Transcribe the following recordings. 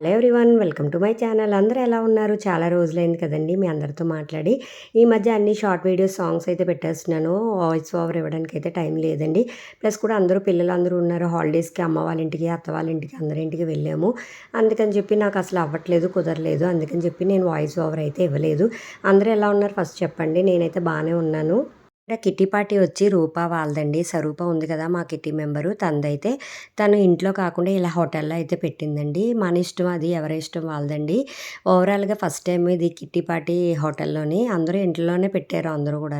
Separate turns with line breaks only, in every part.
Hello everyone welcome to my channel అందరూ ఎలా ఉన్నారు? చాలా రోజులైంది కదండి మీ అందరితో మాట్లాడి. ఈ మధ్య అన్ని షార్ట్ వీడియోస్ సాంగ్స్ అయితే పెట్టేస్తున్నాను. వాయిస్ ఓవర్ ఇవ్వడానికి అయితే టైం లేదండి. ప్లస్ కూడా అందరూ పిల్లలు అందరూ ఉన్నారు. హాలిడేస్కి అమ్మ వాళ్ళ ఇంటికి అత్త వాళ్ళ ఇంటికి అందరి ఇంటికి వెళ్ళాము. అందుకని చెప్పి నాకు అసలు అవ్వట్లేదు కుదరలేదు. అందుకని చెప్పి నేను వాయిస్ ఓవర్ అయితే ఇవ్వలేదు. అందరూ ఎలా ఉన్నారు? ఫస్ట్ చెప్పండి. నేనైతే బాగానే ఉన్నాను. ఇక్కడ కిట్టి పార్టీ వచ్చి రూపా వాళ్ళదండి. స్వరూప ఉంది కదా మా కిట్టి మెంబరు తనదైతే తను ఇంట్లో కాకుండా ఇలా హోటల్లో అయితే పెట్టిందండి. మన ఇష్టం అది ఎవరి ఇష్టం వాళ్ళదండి. ఓవరాల్గా ఫస్ట్ టైం ఇది కిట్టి పార్టీ హోటల్లోని. అందరూ ఇంట్లోనే పెట్టారు అందరూ కూడా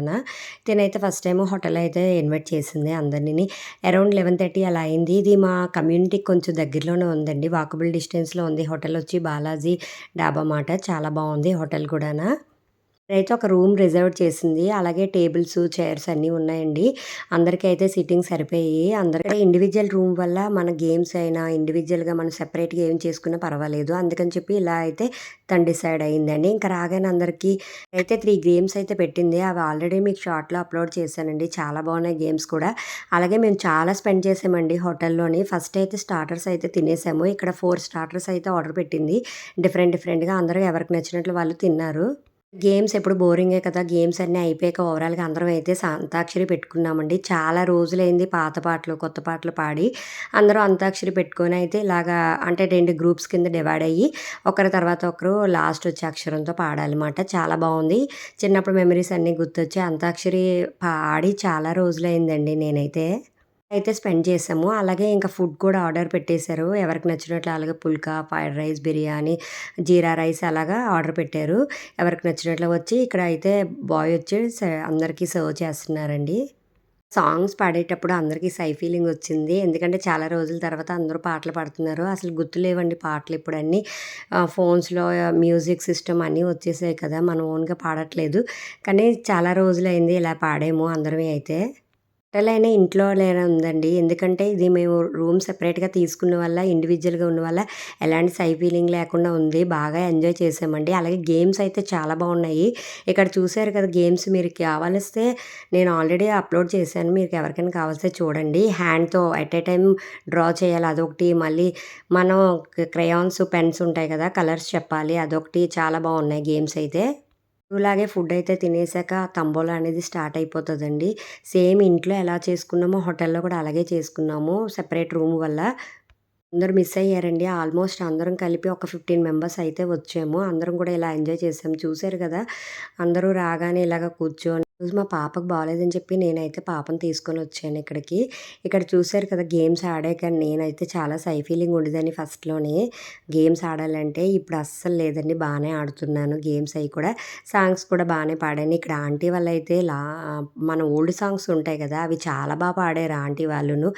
తినైతే ఫస్ట్ టైం హోటల్ అయితే ఇన్వైట్ చేసింది అందరినీ అరౌండ్ లెవెన్ థర్టీ అలా అయింది. ఇది మా కమ్యూనిటీకి కొంచెం దగ్గరలోనే ఉందండి. వాకబుల్ డిస్టెన్స్లో ఉంది. హోటల్ వచ్చి బాలాజీ డాబా మాట. చాలా బాగుంది హోటల్ కూడా అయితే ఒక రూమ్ రిజర్వ్ చేసింది. అలాగే టేబుల్స్ చైర్స్ అన్నీ ఉన్నాయండి. అందరికీ అయితే సిట్టింగ్ సరిపోయి అందరికీ ఇండివిజువల్ రూమ్ వల్ల మన గేమ్స్ అయినా ఇండివిజువల్గా మనం సెపరేట్గా ఏం చేసుకున్నా పర్వాలేదు. అందుకని చెప్పి ఇలా అయితే తను డిసైడ్ అయ్యిందండి ఇంకా రాగానే అందరికీ అయితే త్రీ గేమ్స్ అయితే పెట్టింది. అవి ఆల్రెడీ మీకు షార్ట్లో అప్లోడ్ చేశానండి. చాలా బాగున్నాయి గేమ్స్ కూడా. అలాగే మేము చాలా స్పెండ్ చేసామండి హోటల్లోని. ఫస్ట్ అయితే స్టార్టర్స్ అయితే తినేసాము. ఇక్కడ ఫోర్ స్టార్టర్స్ అయితే ఆర్డర్ పెట్టింది. డిఫరెంట్ డిఫరెంట్గా అందరూ ఎవరికి నచ్చినట్లు వాళ్ళు తిన్నారు. గేమ్స్ ఎప్పుడు బోరింగే కదా. గేమ్స్ అన్నీ అయిపోయాక ఓవరాల్గా అందరం అయితే అంతాక్షరి పెట్టుకున్నామండి. చాలా రోజులైంది పాత పాటలు కొత్త పాటలు పాడి అందరూ అంతాక్షరి పెట్టుకొని అయితే ఇలాగా అంటే రెండు గ్రూప్స్ కింద డివైడ్ అయ్యి ఒకరి తర్వాత ఒకరు లాస్ట్ వచ్చే అక్షరంతో పాడాలన్నమాట. చాలా బాగుంది. చిన్నప్పుడు మెమరీస్ అన్నీ గుర్తొచ్చి అంతాక్షరి పాడి చాలా రోజులైందండి నేనైతే. అయితే స్పెండ్ చేసాము అలాగే ఇంకా ఫుడ్ కూడా ఆర్డర్ పెట్టేశారు. ఎవరికి నచ్చినట్లు అలాగే phulka fried rice biryani jeera rice అలాగా ఆర్డర్ పెట్టారు. ఎవరికి నచ్చినట్లు వచ్చి ఇక్కడ అయితే బాయ్ వచ్చి అందరికీ సర్వ్ చేస్తున్నారండి. సాంగ్స్ పాడేటప్పుడు అందరికీ సై ఫీలింగ్ వచ్చింది. ఎందుకంటే చాలా రోజుల తర్వాత అందరూ పాటలు పాడుతున్నారు. అసలు గుర్తులేవండి పాటలు ఇప్పుడు అన్నీ. ఫోన్స్లో మ్యూజిక్ సిస్టమ్ అన్నీ వచ్చేసాయి కదా. మనం ఓన్గా పాడట్లేదు. కానీ చాలా రోజులైంది ఇలా పాడేమో అందరమే అయితే. బట్టలైనా ఇంట్లో లేనే ఉందండి. ఎందుకంటే ఇది మేము రూమ్ సెపరేట్గా తీసుకున్న వల్ల ఇండివిజువల్గా ఉన్న వల్ల ఎలాంటి సై ఫీలింగ్ లేకుండా ఉంది. బాగా ఎంజాయ్ చేసామండి. అలాగే గేమ్స్ అయితే చాలా బాగున్నాయి. ఇక్కడ చూసారు కదా గేమ్స్ మీరు కావాలిస్తే నేను ఆల్రెడీ అప్లోడ్ చేశాను. మీకు ఎవరికైనా కావాల్స్తే చూడండి. హ్యాండ్తో ఎట్ ఏ టైం డ్రా చేయాలి. అదొకటి. మళ్ళీ మనం క్రయాన్స్ పెన్స్ ఉంటాయి కదా కలర్స్ చెప్పాలి. అదొకటి. చాలా బాగున్నాయి గేమ్స్ అయితే. ఇలాగే ఫుడ్ అయితే తినేసాక తంబోలా అనేది స్టార్ట్ అయిపోతుందండి. సేమ్ ఇంట్లో ఎలా చేసుకున్నామో హోటల్లో కూడా అలాగే చేసుకున్నాము. సెపరేట్ రూమ్ వల్ల అందరూ మిస్ అయ్యారండి. ఆల్మోస్ట్ అందరం కలిపి ఒక ఫిఫ్టీన్ మెంబర్స్ అయితే వచ్చాము. అందరం కూడా ఇలా ఎంజాయ్ చేసాము చూసారు కదా? అందరూ రాగానే ఇలాగ కూర్చొని రోజు మా పాపకు బాగాలేదని చెప్పి నేనైతే పాపను తీసుకొని వచ్చాను ఇక్కడికి. ఇక్కడ చూశారు కదా గేమ్స్ ఆడాక నేనైతే చాలా సై ఫీలింగ్ ఉండేదని ఫస్ట్లోనే. గేమ్స్ ఆడాలంటే ఇప్పుడు అస్సలు లేదండి బాగానే ఆడుతున్నాను గేమ్స్ అవి కూడా. సాంగ్స్ కూడా బాగానే పాడాను. ఇక్కడ ఆంటీ వాళ్ళు అయితే లా మన ఓల్డ్ సాంగ్స్ ఉంటాయి కదా అవి చాలా బాగా పాడారు ఆంటీ వాళ్ళును.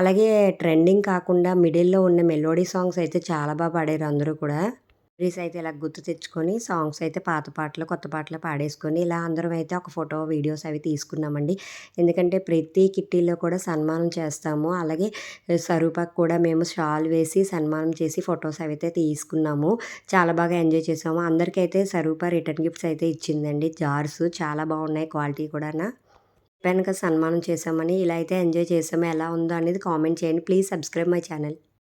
అలాగే ట్రెండింగ్ కాకుండా మిడిల్లో ఉన్న మెలోడీ సాంగ్స్ అయితే చాలా బాగా పాడారు అందరూ కూడా. మెమరీస్ అయితే ఇలా గుర్తు తెచ్చుకొని సాంగ్స్ అయితే పాత పాటలు కొత్త పాటలు పాడేసుకొని ఇలా అందరం అయితే ఒక ఫోటో వీడియోస్ అవి తీసుకున్నామండి. ఎందుకంటే ప్రతి కిట్టీలో కూడా సన్మానం చేస్తాము. అలాగే స్వరూపకు కూడా మేము షాల్ వేసి సన్మానం చేసి ఫొటోస్ అవి అయితే తీసుకున్నాము. చాలా బాగా ఎంజాయ్ చేసాము. అందరికైతే స్వరూప రిటర్న్ గిఫ్ట్స్ అయితే ఇచ్చిందండి. జార్స్ చాలా బాగున్నాయి. క్వాలిటీ కూడా చెప్పాను సన్మానం చేసామని ఇలా అయితే ఎంజాయ్ చేసాము. ఎలా ఉందో అనేది కామెంట్ చేయండి. Please subscribe my channel.